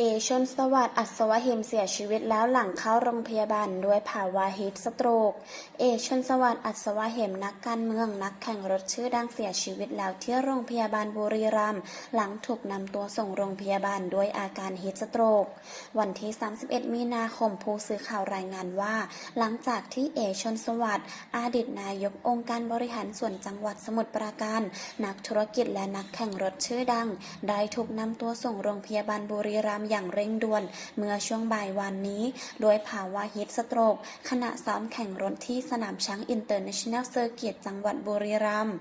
เอชนสวัสดิ์อัศวะเหมเสียชีวิตแล้วหลังเข้าโรงพยาบาลด้วยภาวะฮีทสโตรก เอชนสวัสดิ์อัศวะเหมนักการเมืองนักแข่งรถชื่อดังเสียชีวิตแล้วที่โรงพยาบาลบุรีรัมย์หลังถูกนำตัวส่งโรงพยาบาลด้วยอาการฮีทสโตรก วันที่ 31 มีนาคมผู้สื่อข่าวรายงานว่า หลังจากที่เอชนสวัสดิ์อดีตนายกองค์การบริหารส่วนจังหวัดสมุทรปราการ นักธุรกิจและนักแข่งรถชื่อดัง ได้ถูกนำตัวส่งโรงพยาบาลบุรีรัมย์อย่างเร่งด่วน เมื่อช่วงบ่ายวันนี้ โดยภาวะฮิตสโตรก ขณะซ้อมแข่งรถที่สนามช้างอินเตอร์เนชั่นแนลเซอร์เกิตจังหวัดบุรีรัมย์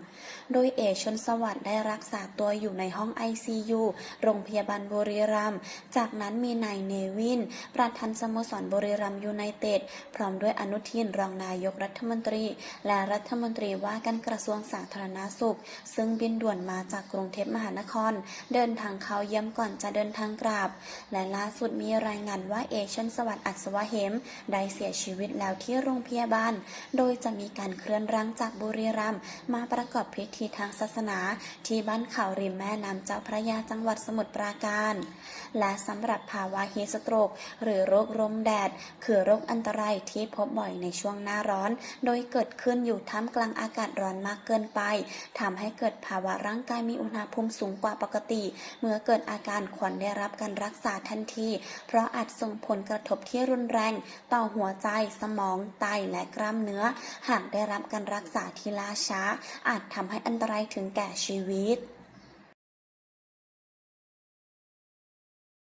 โดยเอชนสวัสดิ์ได้รักษาตัวอยู่ในห้อง ICU โรงพยาบาลบุรีรัมย์ จากนั้นมีนายเนวิน ประธานสโมสรบุรีรัมย์ยูไนเต็ด พร้อมด้วยอนุทินรองนายกรัฐมนตรี และรัฐมนตรีว่าการกระทรวงสาธารณาสุข ซึ่งบินด่วนมาจากกรุงเทพมหานคร เดินทางเข้าเยี่ยมก่อนจะเดินทางกลับและล่าสุดมีรายงานว่าเอชนสวัสดิ์อัศวะเหม ได้เสียชีวิตแล้วที่โรงพยาบาล โดยจะมีการเคลื่อนร่างจากบุรีรัมย์มาประกอบพิธีทางศาสนา ที่บ้านเขาริมแม่น้ำเจ้าพระยาจังหวัดสมุทรปราการ และสำหรับภาวะฮีสโตรก หรือโรคลมแดด คือโรคอันตรายที่พบบ่อยในช่วงหน้าร้อน โดยเกิดขึ้นอยู่ท่ามกลางอากาศร้อนมากเกินไปทำให้เกิดภาวะร่างกายมีอุณหภูมิสูงกว่าปกติ เมื่อเกิดอาการควรได้รับการรักษาาทันที เพราะอาจส่งผลกระทบที่รุนแรง ต่อหัวใจ สมอง ไต และกล้ามเนื้อ หากได้รับการรักษาที่ล่าช้า อาจทำให้อันตรายถึงแก่ชีวิต